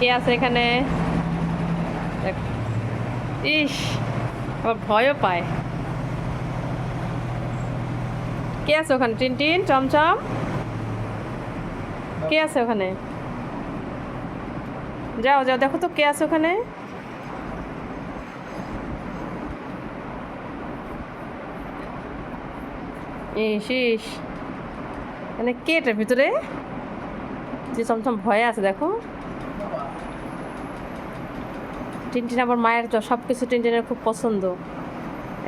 কে আছে এখানে। ইস, আবার ভয়ও পায়। কে আছে ওখানে? টিনটিন চমচম? কে আছে ওখানে? যাও যাও, দেখো তো কে আছে ওখানে। ইস ইস। মানে কে এটার ভিতরে? যে চমচম ভয়ে আছে, দেখো। টিনটিন আবার মায়ের সব কিছু টিনটিনের খুব পছন্দ।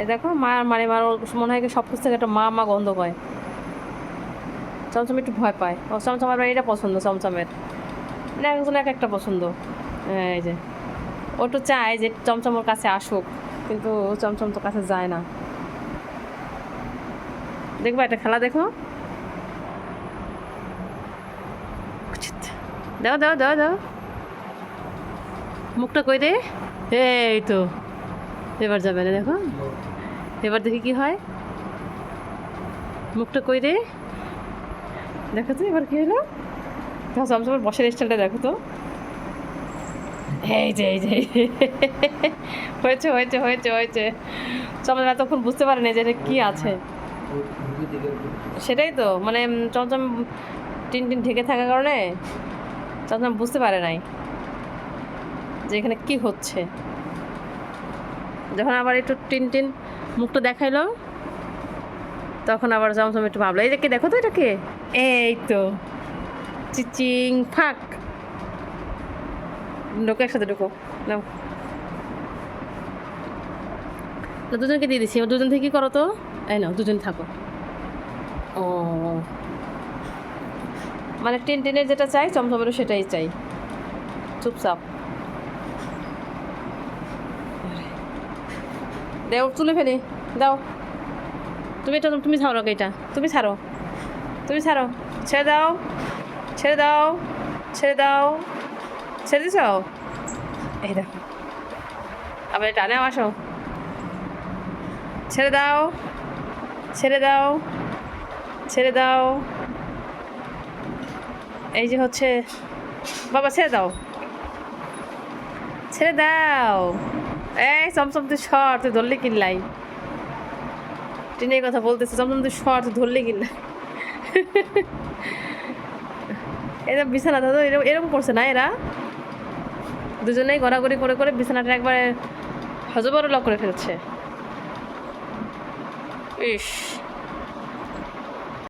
এই দেখো মায়ের মানে মার মনে হয় সব কিছু থেকে একটা মা মা গন্ধ পায়। চমচম একটু ভয় পায়। ও চমচম আবার এটা পছন্দ, চমচমের। না একজন এক একটা পছন্দ। এই যে, ও তো চায় যে চমচম ওর কাছে আসুক, কিন্তু চমচম তো কাছে যায় না। দেখবা একটা খেলা দেখো। দাও দাও দাও দাও। মুখটা কই দে? এই তো। এবার যাবে না, দেখো। এবার দেখি কি হয়। মুখটা কই রে দেখো তো, এবার কি হলো? দেখো চমচমের বসের স্টাইলটা দেখো তো। এই যে এই যে। হয়েছে হয়েছে হয়েছে হয়েছে। চমচম এতক্ষণ বুঝতে পারেনি যে এটা কি আছে। সেটাই তো মানে চমচম টিন টিন ঢেকে থাকার কারণে চমচম বুঝতে পারে নাই। যে এখানে কি হচ্ছে? যখন আবার একটু টিন টিন মুখটা দেখাইলো, তখন আবার চমচম একটু ভাবলো, এই কে, দেখো তো এটাকে এই তো, চিচিং, ফাঁক। ঢোকো, একসাথে ঢুকো, নাও। না দুজনকে দিয়ে দিচ্ছি দুজন থেকে করো তো? এই নাও, দুজন থাকো। ও। মানে টেন টেনের যেটা চাই, চমচমেরও সেটাই চাই। চুপচাপ। দেও, তুলে ফেলি। দাও। তুমি এটা তুমি ছাড়ো এটা। তুমি ছাড়ো। তুমি ছাড়ো। ছেড়ে দাও। ছেড়ে দাও। ছেড়ে দাও। ছেড়ে দিছ? এই দেখো। আবার টানে আসো। ছেড়ে দাও। ছেড়ে দাও। ছেড়ে দাও। এই যে হচ্ছে বাবা, ছেড়ে দাও। ছেড়ে দাও। চমচম তুই সর, তুই ধরলে কিনলাই ট্রেনের কথা বলতেছে, চমচম তুই সর, তুই ধরলে কিনলাই এরা বিছানা, দাদা এরকম এরকম করছে না এরা? দুজনেই গড়াগড়ি করে করে বিছানাটা একবারে হজবরল করে ফেলছে। ইস।